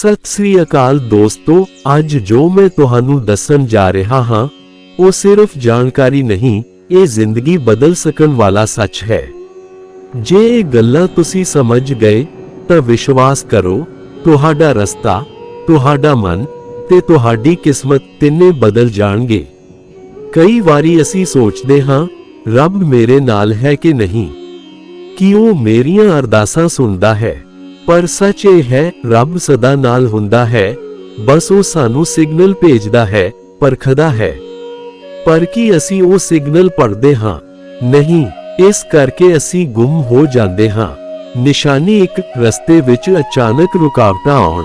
ਸਤਿ ਸ੍ਰੀ ਅਕਾਲ ਦੋਸਤੋ, ਅੱਜ ਜੋ ਮੈਂ ਤੁਹਾਨੂੰ ਦੱਸਣ ਜਾ ਰਿਹਾ ਹਾਂ, ਉਹ ਸਿਰਫ ਜਾਣਕਾਰੀ ਨਹੀਂ, ਇਹ ਜ਼ਿੰਦਗੀ ਬਦਲ ਸਕਣ ਵਾਲਾ ਸੱਚ ਹੈ। ਜੇ ਇਹ ਗੱਲਾਂ ਤੁਸੀਂ ਸਮਝ ਗਏ, ਤਾਂ ਵਿਸ਼ਵਾਸ ਕਰੋ, ਤੁਹਾਡਾ ਰਸਤਾ, ਤੁਹਾਡਾ ਮਨ ਤੇ ਤੁਹਾਡੀ ਕਿਸਮਤ ਤਿੰਨੇ ਬਦਲ ਜਾਣਗੇ। ਕਈ ਵਾਰੀ ਅਸੀਂ ਸੋਚਦੇ ਹਾਂ, ਰੱਬ ਮੇਰੇ ਨਾਲ ਹੈ ਕਿ ਨਹੀਂ? ਕਿ ਉਹ ਮੇਰੀਆਂ ਅਰਦਾਸਾਂ ਸੁਣਦਾ ਹੈ? ਪਰ ਸੱਚ ਇਹ ਹੈ, ਰੱਬ ਸਦਾ ਨਾਲ ਹੁੰਦਾ ਹੈ। ਬਸ ਉਹ ਸਾਨੂੰ ਸਿਗਨਲ ਭੇਜਦਾ ਹੈ, ਪਰਖਦਾ ਹੈ। ਪਰ ਕੀ ਅਸੀਂ ਉਹ ਸਿਗਨਲ ਪੜ੍ਹਦੇ ਹਾਂ? ਨਹੀਂ, ਇਸ ਕਰਕੇ ਅਸੀਂ ਗੁੰਮ ਹੋ ਜਾਂਦੇ ਹਾਂ। ਨਿਸ਼ਾਨੀ ਇੱਕ ਰਸਤੇ ਵਿੱਚ ਅਚਾਨਕ ਰੁਕਾਵਟਾਂ ਆਉਣ।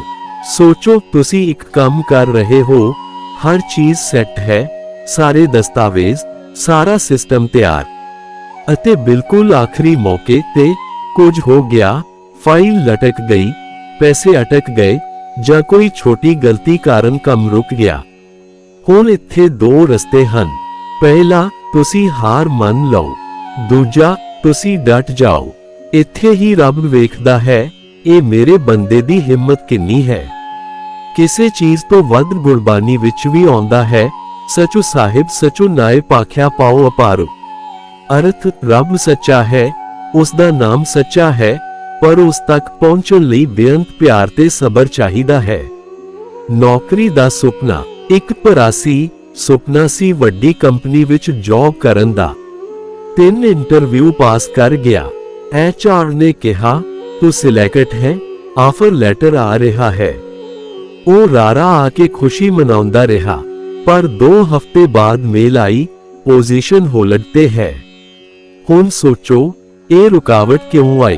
ਸੋਚੋ, ਤੁਸੀਂ ਇੱਕ ਕੰਮ ਕਰ ਰਹੇ ਹੋ। ਹਰ ਚੀਜ਼ ਸੈੱਟ ਹੈ। ਸਾਰੇ ਦਸਤਾਵੇਜ਼, ਸਾਰਾ ਸਿਸਟਮ ਤਿਆਰ। ਅਤੇ ਬਿਲਕੁਲ ਆਖਰੀ ਮੌਕੇ ਤੇ ਕੁਝ ਹੋ ਗਿਆ। ਫਾਈਲ ਲਟਕ ਗਈ, ਪੈਸੇ ਅਟਕ ਗਏ, ਜਾਂ ਕੋਈ ਛੋਟੀ ਗਲਤੀ ਕਾਰਨ ਕੰਮ ਰੁਕ ਗਿਆ। ਹੁਣ ਇੱਥੇ ਦੋ ਰਸਤੇ ਹਨ। ਪਹਿਲਾ, ਤੁਸੀਂ ਹਾਰ ਮੰਨ ਲਓ। ਦੂਜਾ, ਤੁਸੀਂ ਡਟ ਜਾਓ। ਇੱਥੇ ਹੀ ਰੱਬ ਵੇਖਦਾ ਹੈ, ਇਹ ਮੇਰੇ ਬੰਦੇ ਦੀ ਹਿੰਮਤ ਕਿੰਨੀ ਹੈ। ਕਿਸੇ ਚੀਜ਼ ਤੋਂ ਵੱਧ ਗੁਰਬਾਨੀ ਵਿੱਚ ਵੀ ਆਉਂਦਾ ਹੈ, ਸਚੂ ਸਾਹਿਬ ਸਚੂ ਨਾਏ ਪਾਖਿਆ ਪਾਓ ਅਪਾਰੋ। ਅਰਥ, ਰੱਬ ਸੱਚਾ ਹੈ ਉਸ ਦਾ ਨਾਮ ਸੱਚਾ ਹੈ ਪਰ ਉਸ ਤੱਕ ਪਹੁੰਚਣ ਲਈ ਬੇਅੰਤ ਪਿਆਰ ਤੇ ਸਬਰ ਚਾਹੀਦਾ ਹੈ। ਨੌਕਰੀ ਦਾ ਸੁਪਨਾ, ਇੱਕ ਭਰਾਸੀ ਸੁਪਨਾ ਸੀ ਵੱਡੀ ਕੰਪਨੀ ਵਿੱਚ ਜੌਬ ਕਰਨ ਦਾ। ਤਿੰਨ ਇੰਟਰਵਿਊ ਪਾਸ ਕਰ ਗਿਆ। ਐਚਆਰ ਨੇ ਕਿਹਾ, ਤੂੰ ਸਿਲੈਕਟ ਹੈ ਆਫਰ ਲੈਟਰ ਆ ਰਿਹਾ ਹੈ। ਉਹ ਰਾਰਾ ਆ ਕੇ ਖੁਸ਼ੀ ਮਨਾਉਂਦਾ ਰਿਹਾ, ਪਰ 2 ਹਫ਼ਤੇ ਬਾਅਦ ਮੇਲ ਆਈ ਪੋਜੀਸ਼ਨ ਹੋਲਡ ਤੇ ਹੈ। ਹੁਣ ਸੋਚੋ, ਇਹ ਰੁਕਾਵਟ ਕਿਉਂ ਆਈ?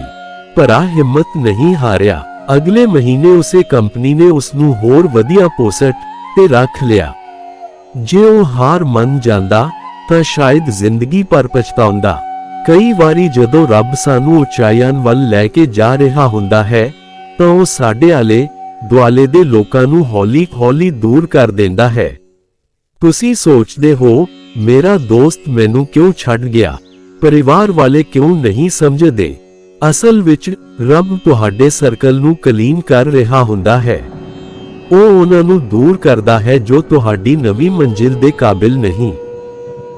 ਭਰਾ ਹਿੰਮਤ ਨਹੀਂ ਹਾਰਿਆ। ਅਗਲੇ ਮਹੀਨੇ ਉਸੇ ਕੰਪਨੀ ਨੇ ਉਸ ਨੂੰ ਹੋਰ ਵਧੀਆ ਪੋਸਟ ਤੇ ਰੱਖ ਲਿਆ। ਜੇ ਉਹ ਹਾਰ ਮੰਨ ਜਾਂਦਾ, ਤਾਂ ਸ਼ਾਇਦ ਜ਼ਿੰਦਗੀ ਪਰ ਪਛਤਾਉਂਦਾ। ਕਈ ਵਾਰੀ ਜਦੋਂ ਰੱਬ ਸਾਨੂੰ ਉਚਾਈਆਂ ਵੱਲ ਲੈ ਕੇ ਜਾ ਰਿਹਾ ਹੁੰਦਾ ਹੈ, ਤਾਂ ਉਹ ਸਾਡੇ ਆਲੇ ਦੁਆਲੇ ਦੇ ਲੋਕਾਂ ਨੂੰ ਹੌਲੀ-ਹੌਲੀ ਦੂਰ ਕਰ ਦਿੰਦਾ ਹੈ। ਤੁਸੀਂ ਸੋਚਦੇ ਹੋ, ਮੇਰਾ ਦੋਸਤ ਮੈਨੂੰ ਕਿਉਂ ਛੱਡ ਗਿਆ? ਪਰਿਵਾਰ ਵਾਲੇ ਕਿਉਂ ਨਹੀਂ ਸਮਝਦੇ? ਅਸਲ ਵਿੱਚ ਰੱਬ ਤੁਹਾਡੇ ਸਰਕਲ ਨੂੰ ਕਲੀਨ ਕਰ ਰਿਹਾ ਹੁੰਦਾ ਹੈ। ਉਹ ਉਹਨਾਂ ਨੂੰ ਦੂਰ ਕਰਦਾ ਹੈ ਜੋ ਤੁਹਾਡੀ ਨਵੀਂ ਮੰਜ਼ਿਲ ਦੇ ਕਾਬਿਲ ਨਹੀਂ।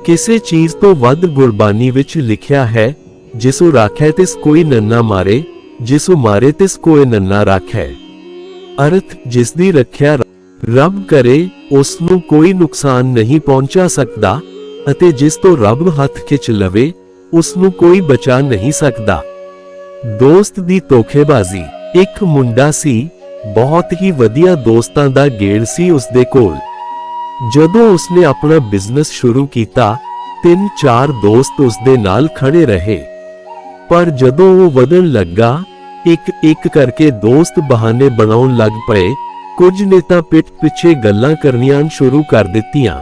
ਕਿਸੇ ਚੀਜ਼ ਤੋਂ ਵੱਧ ਗੁਰਬਾਨੀ ਵਿੱਚ ਲਿਖਿਆ ਹੈ, ਜਿਸੂ ਰਾਖੈ ਤਿਸ ਕੋਈ ਨੰਨਾ ਮਾਰੇ, ਜਿਸੂ ਮਾਰੇ ਤਿਸ ਕੋਈ ਨੰਨਾ ਰਾਖੈ। ਅਰਥ ਜਿਸ ਦੀ ਰੱਖਿਆ ਰੱਬ ਕਰੇ ਉਸ ਨੂੰ ਕੋਈ ਨੁਕਸਾਨ ਨਹੀਂ ਪਹੁੰਚਾ ਸਕਦਾ, ਅਤੇ ਜਿਸ ਤੋਂ ਰੱਬ ਹੱਥ ਖਿੱਚ ਲਵੇ ਉਸ ਨੂੰ ਕੋਈ ਬਚਾ ਨਹੀਂ ਸਕਦਾ। ਦੋਸਤ ਦੀ ਧੋਖੇਬਾਜ਼ੀ। ਇੱਕ ਮੁੰਡਾ ਸੀ, ਬਹੁਤ ਹੀ ਵਧੀਆ ਦੋਸਤਾਂ ਦਾ ਗੇੜ ਸੀ ਉਸ ਦੇ ਕੋਲ। ਜਦੋਂ ਉਸਨੇ ਆਪਣਾ ਬਿਜ਼ਨਸ ਸ਼ੁਰੂ ਕੀਤਾ, ਤਿੰਨ ਚਾਰ ਦੋਸਤ ਉਸ ਦੇ ਨਾਲ ਖੜੇ ਰਹੇ। ਪਰ ਜਦੋਂ ਉਹ ਵਧਣ ਲੱਗਾ ਇੱਕ ਇੱਕ ਕਰਕੇ ਦੋਸਤ ਬਹਾਨੇ ਬਣਾਉਣ ਲੱਗ ਪਏ, ਕੁਝ ਨੇ ਤਾਂ ਪਿੱਠ ਪਿੱਛੇ ਗੱਲਾਂ ਕਰਨੀਆਂ ਸ਼ੁਰੂ ਕਰ ਦਿੱਤੀਆਂ।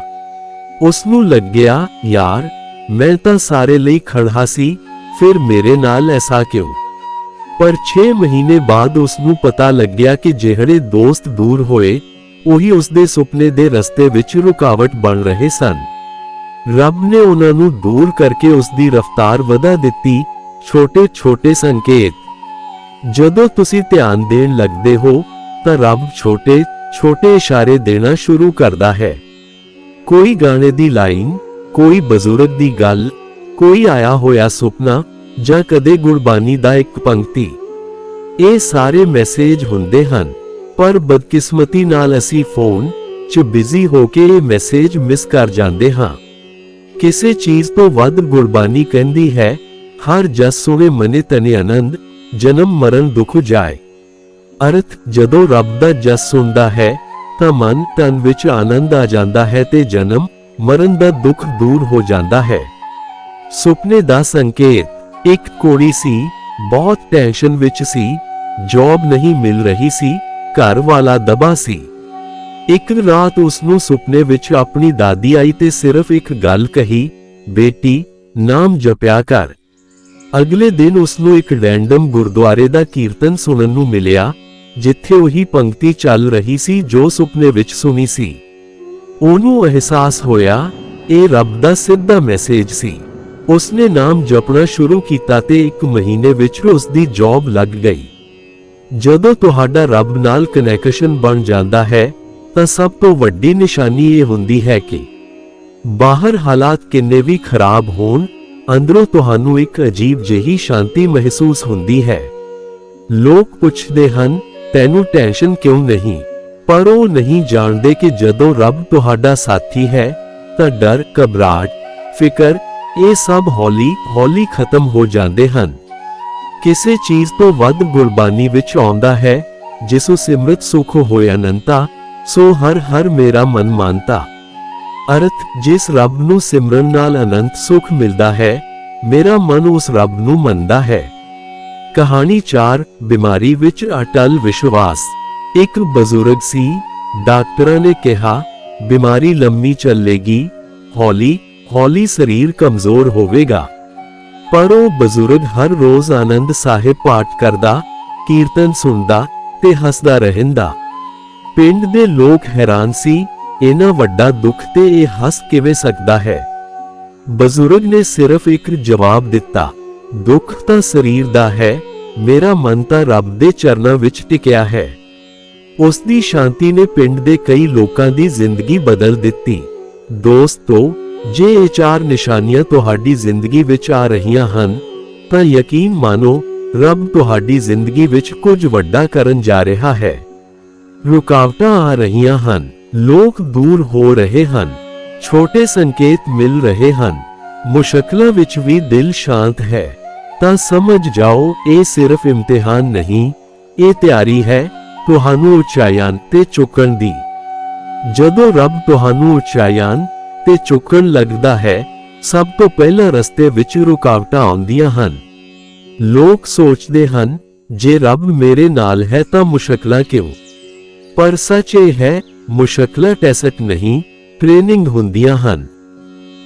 ਉਸ ਨੂੰ ਲੱਗਿਆ, ਯਾਰ, ਮੈਂ ਤਾਂ ਸਾਰੇ ਲਈ ਖੜਾ ਸੀ, ਫਿਰ ਮੇਰੇ ਨਾਲ ਐਸਾ ਕਿਉਂ? ਪਰ 6 ਮਹੀਨੇ ਬਾਅਦ ਉਸ ਨੂੰ ਪਤਾ ਲੱਗਿਆ ਕਿ ਜਿਹੜੇ ਦੋਸਤ ਦੂਰ ਹੋਏ, ਉਹੀ ਉਸ ਦੇ ਸੁਪਨੇ ਦੇ ਰਸਤੇ ਵਿੱਚ ਰੁਕਾਵਟ ਬਣ ਰਹੇ ਸਨ। ਰੱਬ ਨੇ ਉਹਨਾਂ ਨੂੰ ਦੂਰ ਕਰਕੇ ਉਸ ਦੀ ਰਫ਼ਤਾਰ ਵਧਾ ਦਿੱਤੀ, ਛੋਟੇ-ਛੋਟੇ ਸੰਕੇਤ। ਜਦੋਂ ਤੁਸੀਂ ਧਿਆਨ ਦੇਣ ਲੱਗਦੇ ਹੋ, ਤਾਂ ਰੱਬ ਛੋਟੇ-ਛੋਟੇ ਇਸ਼ਾਰੇ ਦੇਣਾ ਸ਼ੁਰੂ ਕਰਦਾ ਹੈ। ਕੋਈ ਗਾਣੇ ਦੀ ਲਾਈਨ, ਕੋਈ ਬਜ਼ੁਰਗ ਦੀ ਗੱਲ, ਕੋਈ ਆਇਆ ਹੋਇਆ ਸੁਪਨਾ ਜਾਂ ਕਦੇ ਗੁਰਬਾਣੀ ਦਾ ਇੱਕ ਪੰਕਤੀ। ਇਹ ਸਾਰੇ ਮੈਸੇਜ ਹੁੰਦੇ ਹਨ, ਪਰ ਬਦਕਿਸਮਤੀ ਨਾਲ ਅਸੀਂ ਫੋਨ 'ਚ ਬਿਜ਼ੀ ਹੋ ਕੇ ਇਹ ਮੈਸੇਜ ਮਿਸ ਕਰ ਜਾਂਦੇ ਹਾਂ। ਕਿਸੇ ਚੀਜ਼ ਤੋਂ ਵੱਧ ਗੁਰਬਾਨੀ ਕਹਿੰਦੀ ਹੈ, ਹਰ ਜਸ ਸੁਣੇ ਮਨੇ ਤਨੇ ਆਨੰਦ, ਜਨਮ ਮਰਨ ਦੁਖ ਜਾਏ। ਅਰਥ, ਜਦੋਂ ਰੱਬ ਦਾ ਜਸ ਸੁਣਦਾ ਹੈ, ਤਾਂ ਮਨ ਤਨ ਵਿੱਚ ਆਨੰਦ ਆ ਜਾਂਦਾ ਹੈ ਤੇ ਜਨਮ ਮਰਨ ਦਾ ਦੁੱਖ ਦੂਰ ਹੋ ਜਾਂਦਾ ਹੈ। ਸੁਪਨੇ ਦਾ ਸੰਕੇਤ ਇੱਕ ਕੋੜੀ ਸੀ, ਬਹੁਤ ਟੈਨਸ਼ਨ ਵਿੱਚ ਸੀ ਜੌਬ ਨਹੀਂ ਮਿਲ ਰਹੀ ਸੀ, ਘਰ ਵਾਲਾ ਦਬਾ ਸੀ। ਇੱਕ ਰਾਤ ਉਸ ਨੂੰ ਸੁਪਨੇ ਵਿੱਚ ਆਪਣੀ ਦਾਦੀ ਆਈ ਤੇ ਸਿਰਫ ਇੱਕ ਗੱਲ ਕਹੀ, ਬੇਟੀ, ਨਾਮ ਜਪਿਆ ਕਰ। ਅਗਲੇ ਦਿਨ ਉਸ ਨੂੰ ਇੱਕ ਰੈਂਡਮ ਗੁਰਦੁਆਰੇ ਦਾ ਕੀਰਤਨ ਸੁਣਨ ਨੂੰ ਮਿਲਿਆ, ਜਿੱਥੇ ਉਹੀ ਪੰਕਤੀ ਚੱਲ ਰਹੀ ਸੀ ਜੋ ਸੁਪਨੇ ਵਿੱਚ ਸੁਣੀ ਸੀ। ਉਹਨੂੰ ਅਹਿਸਾਸ ਹੋਇਆ, ਇਹ ਰੱਬ ਦਾ ਸਿੱਧਾ ਮੈਸੇਜ ਸੀ। ਉਸਨੇ ਨਾਮ ਜਪਣਾ ਸ਼ੁਰੂ ਕੀਤਾ ਤੇ ਇੱਕ ਮਹੀਨੇ ਵਿੱਚ ਉਸ ਦੀ ਜੌਬ ਲੱਗ ਗਈ। ਜਦੋਂ ਤੁਹਾਡਾ ਰੱਬ ਨਾਲ ਕਨੈਕਸ਼ਨ ਬਣ ਜਾਂਦਾ ਹੈ, ਤਾਂ ਸਭ ਤੋਂ ਵੱਡੀ ਨਿਸ਼ਾਨੀ ਇਹ ਹੁੰਦੀ ਹੈ ਕਿ ਬਾਹਰ ਹਾਲਾਤ ਕਿੰਨੇ ਵੀ ਖਰਾਬ ਹੋਣ, ਅੰਦਰੋਂ ਤੁਹਾਨੂੰ ਇੱਕ ਅਜੀਬ ਜਿਹੀ ਸ਼ਾਂਤੀ ਮਹਿਸੂਸ ਹੁੰਦੀ ਹੈ। ਲੋਕ ਪੁੱਛਦੇ ਹਨ, ਤੈਨੂੰ ਟੈਨਸ਼ਨ ਕਿਉਂ ਨਹੀਂ? ਪਰ ਉਹ ਨਹੀਂ ਜਾਣਦੇ ਕਿ ਜਦੋਂ ਰੱਬ ਤੁਹਾਡਾ ਸਾਥੀ ਹੈ, ਤਾਂ ਡਰ, ਘਬਰਾਹਟ, ਫਿਕਰ ਇਹ ਸਭ ਹੌਲੀ ਹੌਲੀ ਖਤਮ ਹੋ ਜਾਂਦੇ ਹਨ। ਕਿਸੇ ਚੀਜ਼ ਤੋਂ ਵੱਧ ਗੁਰਬਾਣੀ ਵਿੱਚ ਆਉਂਦਾ ਹੈ ਜਿਸੋ ਸਿਮਰਤ ਸੁਖ ਹੋਏ ਅਨੰਤਾ, ਸੋ ਹਰ ਹਰ ਮੇਰਾ ਮਨ ਮਾਨਤਾ। ਅਰਥ, ਜਿਸ ਰੱਬ ਨੂੰ ਸਿਮਰਨ ਨਾਲ ਅਨੰਤ ਸੁਖ ਮਿਲਦਾ ਹੈ, ਮੇਰਾ ਮਨ ਉਸ ਰੱਬ ਨੂੰ ਮੰਨਦਾ ਹੈ। ਕਹਾਣੀ 4 ਬਿਮਾਰੀ ਵਿੱਚ ਅਟਲ ਵਿਸ਼ਵਾਸ। ਇੱਕ ਬਜ਼ੁਰਗ ਸੀ, ਡਾਕਟਰਾਂ ਨੇ ਕਿਹਾ, ਬਿਮਾਰੀ ਲੰਮੀ ਚੱਲੇਗੀ, ਹੌਲੀ ਹੌਲੀ ਸਰੀਰ ਕਮਜ਼ੋਰ ਹੋਵੇਗਾ। ਪਰ ਉਹ ਬਜ਼ੁਰਗ, ਹਰ ਰੋਜ਼ ਆਨੰਦ ਸਾਹਿਬ ਪਾਠ ਕਰਦਾ, ਕੀਰਤਨ ਸੁਣਦਾ ਤੇ ਹੱਸਦਾ ਰਹਿੰਦਾ। ਪਿੰਡ ਦੇ ਲੋਕ ਹੈਰਾਨ ਸੀ, ਇਹਨਾਂ ਵੱਡਾ ਦੁੱਖ ਤੇ ਇਹ ਹੱਸ ਕਿਵੇਂ ਸਕਦਾ ਹੈ? ਬਜ਼ੁਰਗ ਨੇ ਸਿਰਫ ਇੱਕ ਜਵਾਬ ਦਿੱਤਾ, ਦੁੱਖ ਤਾਂ ਸਰੀਰ ਦਾ ਹੈ, ਮੇਰਾ ਮਨ ਤਾਂ ਰੱਬ ਦੇ ਚਰਨਾਂ ਵਿੱਚ ਟਿਕਿਆ ਹੈ। ਉਸ ਦੀ ਸ਼ਾਂਤੀ ਨੇ ਪਿੰਡ ਦੇ ਕਈ ਲੋਕਾਂ ਦੀ ਜ਼ਿੰਦਗੀ ਬਦਲ ਦਿੱਤੀ। ਦੋਸਤੋ ਜੇ ਇਹ ਚਾਰ ਨਿਸ਼ਾਨੀਆਂ ਤੁਹਾਡੀ ਜ਼ਿੰਦਗੀ ਵਿੱਚ ਆ ਰਹੀਆਂ ਹਨ, ਤਾਂ ਯਕੀਨ ਮਾਨੋ, ਰੱਬ ਤੁਹਾਡੀ ਜ਼ਿੰਦਗੀ ਵਿੱਚ ਕੁਝ ਵੱਡਾ ਕਰਨ ਜਾ ਰਿਹਾ ਹੈ। ਰੁਕਾਵਟਾਂ ਆ ਰਹੀਆਂ ਹਨ, ਲੋਕ ਦੂਰ ਹੋ ਰਹੇ ਹਨ, ਛੋਟੇ ਸੰਕੇਤ ਮਿਲ ਰਹੇ ਹਨ, ਮੁਸ਼ਕਲਾਂ ਵਿੱਚ ਵੀ ਦਿਲ ਸ਼ਾਂਤ ਹੈ। ਤਾਂ ਸਮਝ ਜਾਓ, ਇਹ ਸਿਰਫ ਇਮਤਿਹਾਨ ਨਹੀਂ, ਇਹ ਤਿਆਰੀ ਹੈ ਤੁਹਾਨੂੰ ਉਚਾਈਆਂ ਤੇ ਚੁੱਕਣ ਦੀ। ਜਦੋਂ ਰੱਬ ਤੁਹਾਨੂੰ ਉਚਾਈਆਂ ਤੇ ਚੁੱਕਣ ਲੱਗਦਾ ਹੈ, ਸਭ ਤੋਂ ਪਹਿਲਾਂ ਰਸਤੇ ਵਿੱਚ ਰੁਕਾਵਟਾਂ ਆਉਂਦੀਆਂ ਹਨ। ਲੋਕ ਸੋਚਦੇ ਹਨ, ਜੇ ਰੱਬ ਮੇਰੇ ਨਾਲ ਹੈ ਤਾਂ ਮੁਸ਼ਕਲਾਂ ਕਿਉਂ? ਪਰ ਸੱਚ ਇਹ ਹੈ, ਮੁਸ਼ਕਲਾਂ ਟੈਸਟ ਨਹੀਂ, ਟ੍ਰੇਨਿੰਗ ਹੁੰਦੀਆਂ ਹਨ।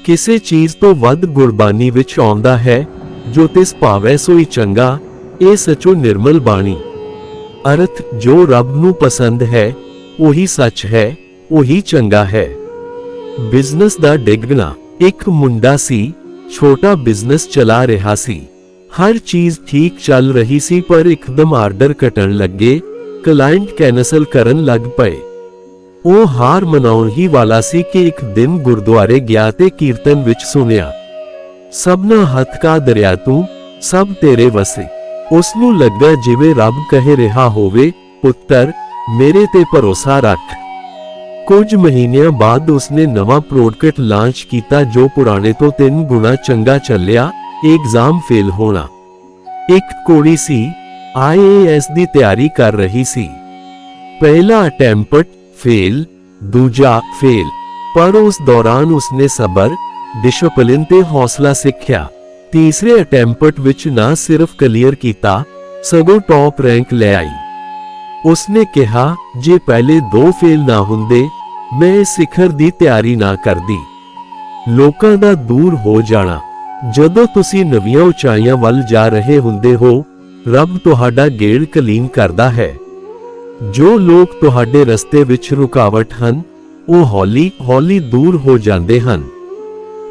ਕਿਸੇ ਚੀਜ਼ ਤੋਂ ਵੱਧ ਗੁਰਬਾਣੀ ਵਿੱਚ ਆਉਂਦਾ ਹੈ, ਜੋ ਤਿਸ ਭਾਵੈ ਸੋਈ ਚੰਗਾ, ਇਹ ਸਚੋ ਨਿਰਮਲ ਬਾਣੀ। ਅਰਥ ਜੋ ਰੱਬ ਨੂੰ ਪਸੰਦ ਹੈ, ਉਹੀ ਸੱਚ ਹੈ, ਉਹੀ ਚੰਗਾ ਹੈ। ਬਿਜ਼ਨਸ ਦਾ ਡਿੱਗਣਾ ਇੱਕ ਮੁੰਡਾ ਸੀ, ਛੋਟਾ ਬਿਜ਼ਨਸ ਚਲਾ ਰਿਹਾ ਸੀ। ਹਰ ਚੀਜ਼ ਠੀਕ ਚੱਲ ਰਹੀ ਸੀ ਪਰ ਇੱਕਦਮ ਆਰਡਰ ਘਟਣ ਲੱਗੇ, ਕਲਾਇੰਟ ਕੈਨਸਲ ਕਰਨ ਲੱਗ ਪਏ। ਉਹ ਹਾਰ ਮਨਾਉਣ ਹੀ ਵਾਲਾ ਸੀ ਕਿ ਇੱਕ ਦਿਨ ਗੁਰਦੁਆਰੇ ਗਿਆ ਤੇ ਕੀਰਤਨ ਵਿੱਚ ਸੁਣਿਆ। ਸਭਨਾ ਹੱਥ ਕਾ ਦਰਿਆ ਤੂੰ, ਸਭ ਤੇਰੇ ਵਸੇ। ਉਸ ਨੂੰ ਲੱਗਾ ਜਿਵੇਂ ਰੱਬ ਕਹਿ ਰਿਹਾ ਹੋਵੇ, ਪੁੱਤਰ, ਮੇਰੇ ਤੇ ਭਰੋਸਾ ਰੱਖ। ਕੁਝ ਮਹੀਨਿਆਂ ਬਾਅਦ ਉਸਨੇ ਨਵਾਂ ਪ੍ਰੋਡਕਟ ਲਾਂਚ ਕੀਤਾ ਜੋ ਪੁਰਾਣੇ ਤੋਂ ਤਿੰਨ ਗੁਣਾ ਚੰਗਾ ਚੱਲਿਆ ਐਗਜ਼ਾਮ ਫੇਲ ਹੋਣਾ। ਇੱਕ ਕੁੜੀ ਸੀ ਆਈਏਐਸ ਦੀ ਤਿਆਰੀ ਕਰ ਰਹੀ ਸੀ। ਪਹਿਲਾ ਅਟੈਂਪਟ ਫੇਲ ਦੂਜਾ ਫੇਲ ਪਰ ਉਸ ਦੌਰਾਨ ਉਸਨੇ ਸਬਰ ਡਿਸਪਲਿਨ ਤੇ ਹੌਸਲਾ ਸਿੱਖਿਆ। ਤੀਸਰੇ ਅਟੈਂਪਟ ਵਿੱਚ ਨਾ ਸਿਰਫ ਕਲੀਅਰ ਕੀਤਾ, ਸਗੋਂ ਟੌਪ ਰੈਂਕ ਲੈ ਆਈ। ਉਸਨੇ ਕਿਹਾ, ਜੇ ਪਹਿਲੇ ਦੋ ਫੇਲ ਨਾ ਹੁੰਦੇ, ਮੈਂ ਇਸ ਸਿਖਰ ਦੀ ਤਿਆਰੀ ਨਾ ਕਰਦੀ। ਲੋਕਾਂ ਦਾ ਦੂਰ ਹੋ ਜਾਣਾ। ਜਦੋਂ ਤੁਸੀਂ ਨਵੀਆਂ ਉਚਾਈਆਂ ਵੱਲ ਜਾ ਰਹੇ ਹੁੰਦੇ ਹੋ, ਰੱਬ ਤੁਹਾਡਾ ਗੇੜ ਕਲੀਨ ਕਰਦਾ ਹੈ। ਜੋ ਲੋਕ ਤੁਹਾਡੇ ਰਸਤੇ ਵਿੱਚ ਰੁਕਾਵਟ ਹਨ, ਉਹ ਹੌਲੀ-ਹੌਲੀ ਦੂਰ ਹੋ ਜਾਂਦੇ ਹਨ।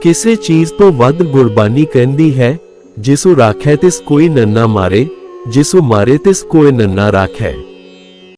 ਕਿਸੇ ਚੀਜ਼ ਤੋਂ ਵੱਧ ਗੁਰਬਾਣੀ ਕਹਿੰਦੀ ਹੈ, ਜਿਸੂ ਰਾਖੈ ਤਿਸ ਕੋਈ ਨੰਨਾ ਮਾਰੇ, ਜਿਸੂ ਮਾਰੇ ਤਿਸ ਕੋਈ ਨੰਨਾ ਰਾਖੈ।